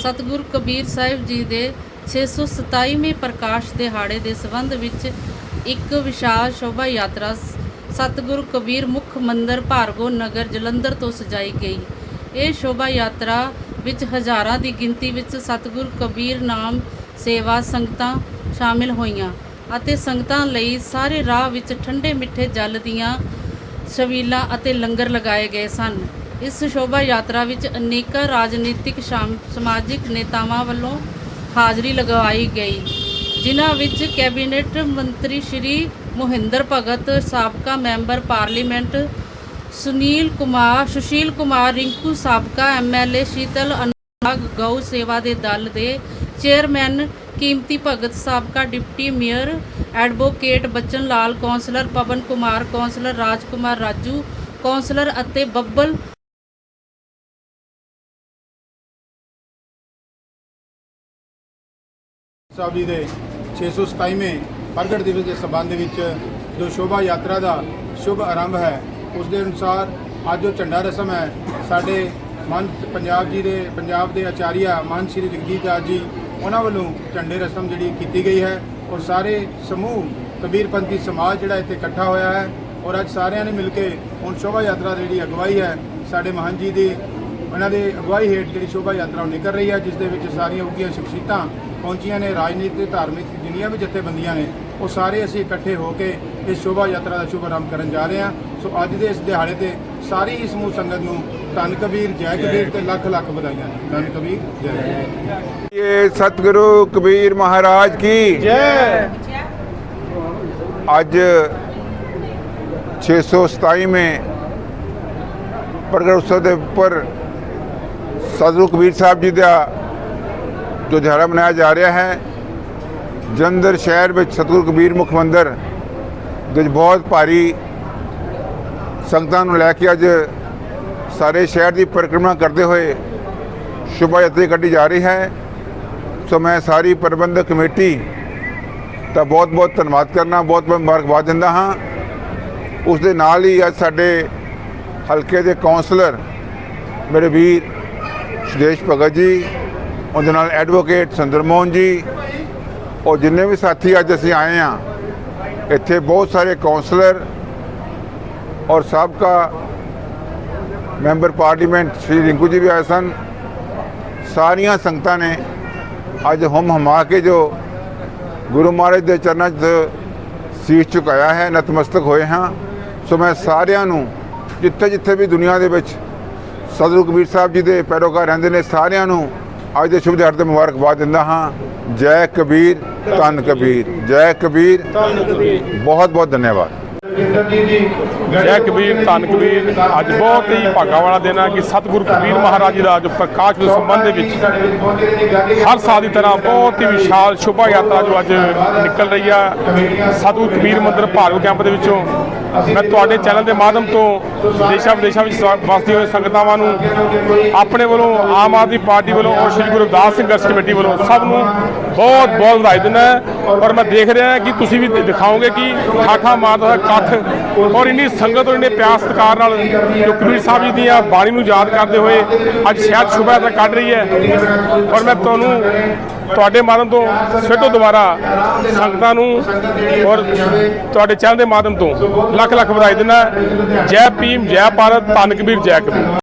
ਸਤਿਗੁਰੂ ਕਬੀਰ ਸਾਹਿਬ ਜੀ ਦੇ 627ਵੇਂ ਪ੍ਰਕਾਸ਼ ਦਿਹਾੜੇ ਦੇ ਸੰਬੰਧ ਵਿੱਚ ਇੱਕ ਵਿਸ਼ਾਲ ਸ਼ੋਭਾ ਯਾਤਰਾ ਸ- ਸਤਿਗੁਰ ਕਬੀਰ ਮੁੱਖ ਮੰਦਰ ਭਾਰਗੋ ਨਗਰ ਜਲੰਧਰ ਤੋਂ ਸਜਾਈ ਗਈ। ਇਹ ਸ਼ੋਭਾ ਯਾਤਰਾ ਵਿੱਚ ਹਜ਼ਾਰਾਂ ਦੀ ਗਿਣਤੀ ਵਿੱਚ ਸਤਿਗੁਰੂ ਕਬੀਰ ਨਾਮ ਸੇਵਾ ਸੰਗਤਾਂ ਸ਼ਾਮਿਲ ਹੋਈਆਂ ਅਤੇ ਸੰਗਤਾਂ ਲਈ ਸਾਰੇ ਰਾਹ ਵਿੱਚ ਠੰਡੇ ਮਿੱਠੇ ਜਲ ਦੀਆਂ ਛਬੀਲਾਂ ਅਤੇ ਲੰਗਰ ਲਗਾਏ ਗਏ ਸਨ। ਇਸ ਸ਼ੋਭਾ ਯਾਤਰਾ ਵਿੱਚ ਅਨੇਕਾਂ ਰਾਜਨੀਤਿਕ, ਸ਼ਾਮ- ਸਮਾਜਿਕ ਨੇਤਾਵਾਂ ਵੱਲੋਂ ਹਾਜ਼ਰੀ ਲਗਵਾਈ ਗਈ, ਜਿਨ੍ਹਾਂ ਵਿੱਚ ਕੈਬਨਿਟ ਮੰਤਰੀ ਸ਼੍ਰੀ ਮੋਹਿੰਦਰ ਭਗਤ, ਸਾਬਕਾ ਮੈਂਬਰ ਪਾਰਲੀਮੈਂਟ ਸੁਨੀਲ ਕੁਮਾਰ, ਸੁਸ਼ੀਲ ਕੁਮਾਰ ਰਿੰਕੂ, ਸਾਬਕਾ ਐਮਐਲਏ ਸ਼ੀਤਲ ਅਨੁਰਾਗ ਗਊ ਸੇਵਾ ਦੇ ਦਲ ਦੇ ਚੇਅਰਮੈਨ ਕੀਮਤੀ ਭਗਤ, ਸਾਬਕਾ deputy mayor advocate Bachan Lal, councillor Pawan Kumar, councillor Rajkumar Raju, councillor ਅਤੇ ਬੱਬਲ ਸਾਹਿਬ ਜੀ ਦੇ 627ਵੇਂ ਪ੍ਰਗਟ ਦਿਵਸ ਦੇ ਸੰਬੰਧ ਵਿੱਚ ਜੋ ਸ਼ੋਭਾ ਯਾਤਰਾ ਦਾ ਸ਼ੁਭ ਆਰੰਭ ਹੈ, ਉਸ ਦੇ ਅਨੁਸਾਰ ਅੱਜ ਜੋ ਝੰਡਾ ਰਸਮ ਹੈ। ਸਾਡੇ ਮਨ ਪੰਜਾਬ ਜੀ ਦੇ, ਪੰਜਾਬ ਦੇ ਆਚਾਰੀਆ ਮਨ ਸ੍ਰੀ ਜਗਜੀਤ ਦਾਸ ਜੀ, ਉਹਨਾਂ ਵੱਲੋਂ ਝੰਡੇ ਰਸਮ ਜਿਹੜੀ ਕੀਤੀ ਗਈ ਹੈ ਔਰ ਸਾਰੇ ਸਮੂਹ ਕਬੀਰਪੰਥੀ ਸਮਾਜ ਜਿਹੜਾ ਇੱਥੇ ਇਕੱਠਾ ਹੋਇਆ ਹੈ ਔਰ ਅੱਜ ਸਾਰਿਆਂ ਨੇ ਮਿਲ ਕੇ ਹੁਣ ਸ਼ੋਭਾ ਯਾਤਰਾ ਦੀ ਜਿਹੜੀ ਅਗਵਾਈ ਹੈ, ਸਾਡੇ ਮਹਾਨ ਜੀ ਦੀ, ਉਹਨਾਂ ਦੇ ਅਗਵਾਈ ਹੇਠ ਜਿਹੜੀ ਸ਼ੋਭਾ ਯਾਤਰਾ ਉਹ ਨਿਕਲ ਰਹੀ ਹੈ, ਜਿਸ ਦੇ ਵਿੱਚ ਸਾਰੀਆਂ ਉੱਗੀਆਂ ਸ਼ਖਸੀਅਤਾਂ ਪਹੁੰਚੀਆਂ ਨੇ ਰਾਜਨੀਤਿਕ ਧਾਰਮਿਕ ਜਿੰਨੀਆਂ ਵੀ ਜਥੇਬੰਦੀਆਂ ਨੇ ਉਹ ਸਾਰੇ ਅਸੀਂ ਇਕੱਠੇ ਹੋ ਕੇ ਇਸ ਸ਼ੋਭਾ ਯਾਤਰਾ ਦਾ ਸ਼ੁਭਾਰੰਭ ਕਰਨ ਜਾ ਰਹੇ ਹਾਂ। ਸੋ ਅੱਜ ਦੇ ਇਸ ਦਿਹਾੜੇ ਤੇ ਸਾਰੀ ਇਸ ਸਮੂਹ ਸੰਗਤ ਨੂੰ ਧੰਨ ਕਬੀਰ ਜੈ ਕਬੀਰ ਤੇ ਲੱਖ ਲੱਖ ਵਧਾਈਆਂ ਧੰਨ ਕਬੀਰ ਜੈ ਇਹ ਸਤਿਗੁਰੂ ਕਬੀਰ ਮਹਾਰਾਜ ਕੀ? ਜੈ। ਅੱਜ 627 में ਪ੍ਰਗਟ ਉਤਸਵ ਦੇ ਉੱਪਰ ਸਤਿਗੁਰੂ ਕਬੀਰ ਸਾਹਿਬ ਜੀ ਦਾ ਜੋ ਦਿਹਾੜਾ ਮਨਾਇਆ ਜਾ ਰਿਹਾ ਹੈ। ਜਲੰਧਰ ਸ਼ਹਿਰ ਵਿੱਚ ਸਤਿਗੁਰੂ ਕਬੀਰ ਮੁੱਖ ਮੰਦਰ ਦੇ ਵਿੱਚ ਬਹੁਤ ਭਾਰੀ ਸੰਗਤਾਂ ਨੂੰ ਲੈ ਕੇ ਅੱਜ ਸਾਰੇ ਸ਼ਹਿਰ ਦੀ ਪਰਿਕਰਮਾ ਕਰਦੇ ਹੋਏ ਸ਼ੋਭਾ ਯਾਤਰਾ ਕੱਢੀ ਜਾ ਰਹੀ ਹੈ। ਸੋ ਮੈਂ ਸਾਰੀ ਪ੍ਰਬੰਧਕ ਕਮੇਟੀ ਦਾ ਬਹੁਤ ਬਹੁਤ ਧੰਨਵਾਦ ਕਰਨਾ, ਬਹੁਤ ਬਹੁਤ ਮੁਬਾਰਕਬਾਦ ਦਿੰਦਾ ਹਾਂ। ਉਸ ਦੇ ਨਾਲ ਹੀ ਅੱਜ ਸਾਡੇ ਹਲਕੇ ਦੇ ਕਾਉਂਸਲਰ ਮੇਰੇ ਵੀਰ ਸੁਦੇਸ਼ ਭਗਤ ਜੀ ਉਹਦੇ ਨਾਲ ਐਡਵੋਕੇਟ ਸੁੰਦਰ ਮੋਹਨ ਜੀ ਔਰ ਜਿੰਨੇ ਵੀ ਸਾਥੀ ਅੱਜ ਅਸੀਂ ਆਏ ਹਾਂ, ਇੱਥੇ ਬਹੁਤ ਸਾਰੇ ਕਾਉਂਸਲਰ ਔਰ ਸਾਬਕਾ ਮੈਂਬਰ ਪਾਰਲੀਮੈਂਟ ਸ਼੍ਰੀ ਰਿੰਕੂ ਜੀ ਵੀ ਆਏ ਸਨ। ਸਾਰੀਆਂ ਸੰਗਤਾਂ ਨੇ ਅੱਜ ਹਮ ਹਮਾ ਕੇ ਜੋ ਗੁਰੂ ਮਹਾਰਾਜ ਦੇ ਚਰਨਾਂ 'ਚ ਸੀਸ ਝੁਕਾਇਆ ਹੈ, ਨਤਮਸਤਕ ਹੋਏ ਹਾਂ। ਸੋ ਮੈਂ ਸਾਰਿਆਂ ਨੂੰ ਜਿੱਥੇ ਜਿੱਥੇ ਵੀ ਦੁਨੀਆ ਦੇ ਵਿੱਚ ਸਤਿਗੁਰੂ ਕਬੀਰ ਸਾਹਿਬ ਜੀ ਦੇ ਪੈਰੋਕਾਰ ਰਹਿੰਦੇ ਨੇ, ਸਾਰਿਆਂ ਨੂੰ ਅੱਜ ਦੇ ਸ਼ੁਭ ਦਿਹਾੜੇ ਤੇ ਮੁਬਾਰਕਬਾਦ ਦਿੰਦਾ ਹਾਂ। ਜੈ ਕਬੀਰ ਧੰਨ ਕਬੀਰ। ਜੈ ਕਬੀਰ ਬਹੁਤ ਬਹੁਤ ਧੰਨਵਾਦ। ਜੈ ਕਬੀਰ ਧੰਨ ਕਬੀਰ। ਅੱਜ ਬਹੁਤ ਹੀ ਭਾਗਾਂ ਵਾਲਾ ਦਿਨ ਹੈ ਕਿ ਸਤਿਗੁਰੂ ਕਬੀਰ ਮਹਾਰਾਜ ਜੀ ਦਾ ਜੋ ਪ੍ਰਕਾਸ਼ ਦੇ ਸੰਬੰਧ ਦੇ ਵਿੱਚ ਹਰ ਸਾਲ ਦੀ ਤਰ੍ਹਾਂ ਬਹੁਤ ਹੀ ਵਿਸ਼ਾਲ ਸ਼ੋਭਾ ਯਾਤਰਾ ਜੋ ਅੱਜ ਨਿਕਲ ਰਹੀ ਹੈ ਸਤਿਗੁਰੂ ਕਬੀਰ ਮੰਦਿਰ ਭਾਰਗੋ ਕੈਂਪ ਦੇ ਵਿੱਚੋਂ ਮੈਂ ਤੁਹਾਡੇ ਚੈਨਲ ਦੇ ਮਾਧਿਅਮ ਤੋਂ ਦੇਸ਼ਾਂ ਵਿਦੇਸ਼ਾਂ ਵਿੱਚ ਸ- ਵਸਦੀ ਹੋਏ ਸੰਗਤਾਵਾਂ ਨੂੰ ਆਪਣੇ ਵੱਲੋਂ ਆਮ ਆਦਮੀ ਪਾਰਟੀ ਵੱਲੋਂ ਔਰ ਸ਼੍ਰੀ ਗੁਰੂ ਰਵਿਦਾਸ ਸੰਘਰਸ਼ ਕਮੇਟੀ ਵੱਲੋਂ ਸਭ ਨੂੰ ਬਹੁਤ ਬਹੁਤ ਵਧਾਈ ਦਿੰਦਾ ਔਰ ਮੈਂ ਦੇਖ ਰਿਹਾ ਕਿ ਤੁਸੀਂ ਵੀ ਦਿਖਾਓਗੇ ਕਿ ਠਾਠਾ ਮਾਰਦਾ ਹੋਇਆ ਇਕੱਠ ਔਰ ਇੰਨੀ ਸੰਗਤ ਔਰ ਇੰਨੇ ਪਿਆਰ ਸਤਿਕਾਰ ਨਾਲ ਜੋ ਕਬੀਰ ਸਾਹਿਬ ਜੀ ਦੀਆਂ ਬਾਣੀ ਨੂੰ ਯਾਦ ਕਰਦੇ ਹੋਏ ਅੱਜ ਸ਼ਹਿਰ ਸ਼ੁਭਾ ਤਾਂ ਕੱਢ ਰਹੀ ਹੈ। ਔਰ ਮੈਂ ਤੁਹਾਨੂੰ ਤੁਹਾਡੇ ਮਾਧਿਅਮ ਤੋਂ ਫਿਰ ਤੋਂ ਦੁਬਾਰਾ ਸੰਗਤਾਂ ਨੂੰ ਔਰ ਤੁਹਾਡੇ ਚੈਨਲ ਦੇ ਮਾਧਿਅਮ ਤੋਂ ਲੱਖ ਲੱਖ ਵਧਾਈ ਦਿੰਦਾ। ਜੈ ਭੀਮ, ਜੈ ਭਾਰਤ, ਧੰਨ ਕਬੀਰ, ਜੈ ਕਬੀਰ।